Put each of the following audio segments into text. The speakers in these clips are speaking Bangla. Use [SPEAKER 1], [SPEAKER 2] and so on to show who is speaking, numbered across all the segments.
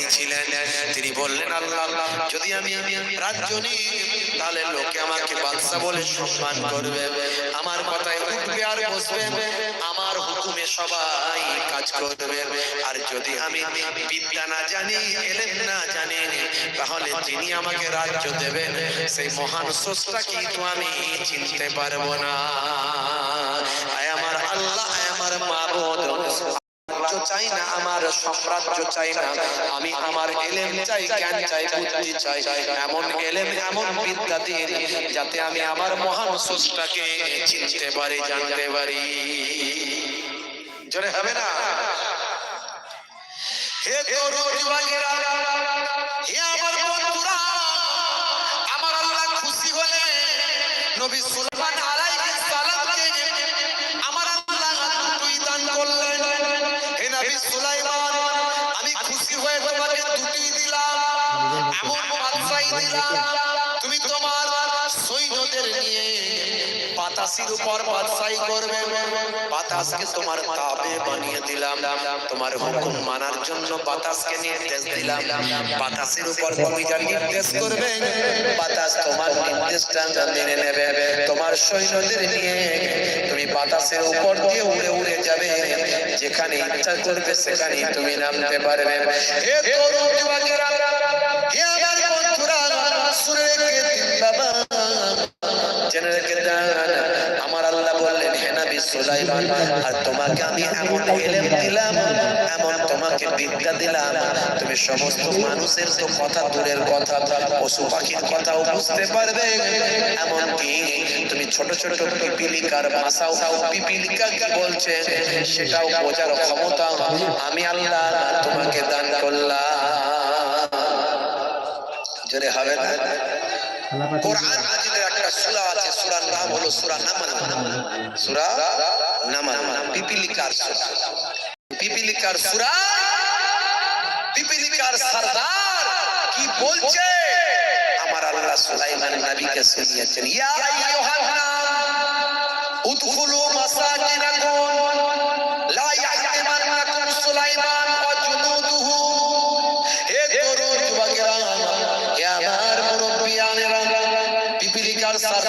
[SPEAKER 1] ছিলেন তিনি বললেন, আল্লাহ, যদি আমি রাজ্য নিই, তাহলে লোকে আমাকে বাদশা বলে সম্মান করবে। আমার কথায় উঠবে আর বসবে, আমার হুকুমে সবাই কাজ করবে। আর যদি আমি বিদ্যা না জানি, এলেম না জানি, তাহলে যিনি আমাকে রাজ্য দেবেন। সেই মহান স্রষ্টা কিন্তু আমি চিনতে পারব না আয় আমার আল্লাহ আয় আমার মাবুদ রাজ্য চাই না, আমার সাম্রাজ্য চাই না। আমি আমার এলেম চাই, জ্ঞান চাই, বুদ্ধি চাই। এমন এলেম, এমন বিদ্যা দিয়ে যাতে আমি আমার মহান স্রষ্টাকে চিনতে পারি, জানতে পারি। জোরে হবে না? হে তরুণ যুবকেরা এমন দিলাম তুমি তোমার সৈন্যদের নিয়ে বাতাসের উপর করবে। বাতাসকে তোমার বানিয়ে দিলাম। তোমার হুকুম মানার জন্য বাতাসকে নির্দেশ দিলাম। বাতাসের উপর তুমি যা নির্দেশ করবে, বাতাস তোমার নির্দেশটা মেনে নেবে। তোমার সৈন্যদের নিয়ে তুমি বাতাসের উপর দিয়ে উড়ে উড়ে যেখানে ইচ্ছা করবে সেখানে তুমি নামতে পারবে। হে তরুণ যুবকেরা হে আমার বন্ধুরা সুলাইমান আর তোমাকে আমি এমন এলেম দিলাম এমন তোমাকে বিদ্যা দিলাম। তুমি সমস্ত মানুষের তো কথা দূরের কথা পশু পাখির কথাও বুঝতে পারবে। এমন কি তুমি ছোট ছোট পিপিলিকার ভাষাও পিপিলিকা কি বলছে সেটাও বোঝার ক্ষমতা আমি আল্লাহ তোমাকে দান করলাম। জোরে হবে না? কোরআন একটা সূরা আছে সূরার নাম হলো সূরা নামাল সূরা নামাল পিপিলিকার সূরা পিপিলিকার সূরা পিপিলিকার সরদার কি বলছে আমার আল্লাহ সুলাইমান নবীকে শুনিয়েছেন ইয়া আইয়ুহান নাস উদখুলু মাসাকিনাকুম লা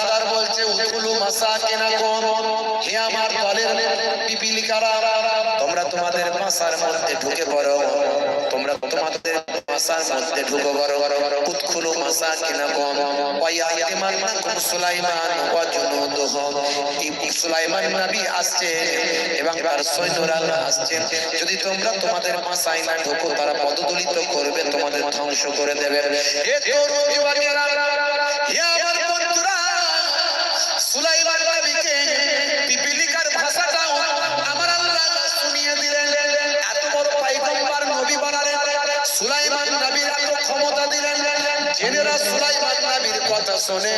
[SPEAKER 1] সরদার বলছে উদখুলু মাসাকিনাকুম হে আমার দলের পিপিলিকারা, তোমরা তোমাদের বাসার মধ্যে ঢুকে পড়ো। তোমরা তোমাদের বাসার মধ্যে ঢুকে পড়ো। উদখুলু মাসাকিনাকুম ওয়া ইয়াহতিমান্নাকুম সুলাইমান ওয়া জুনুদুহু। সুলাইমান নবী আসছে এবং তার সৈন্যরা আসছে। যদি তোমরা তোমাদের বাসায় না ঢুকো, তারা পদদলিত করবে, তোমাদের ধ্বংস করে দেবে। হে তরুণ যুবকেরা, হে আমার সুলাইমান নবীকে পিপিলিকার ভাষাটাও আমার আল্লাহ শুনিয়ে দিলেন। এত বড় পাইগম্বর নবী বানালেন। সুলাইমান নবীর এত ক্ষমতা দিলেন। জেনেরা সুলাইমান নবীর কথা শোনে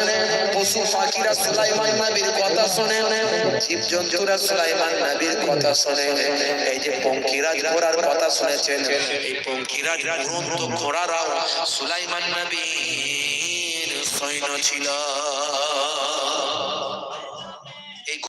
[SPEAKER 1] পশু পাখিরা সুলাইমান নবীর কথা শোনে জীবজন্তুরা সুলাইমান নবীর কথা শোনে এই যে পঙ্কিরাজ ঘোড়ার কথা শুনেছেন, এই পঙ্কিরাজ ঘোড়ারাও সুলাইমান নবীর সৈন্য ছিল।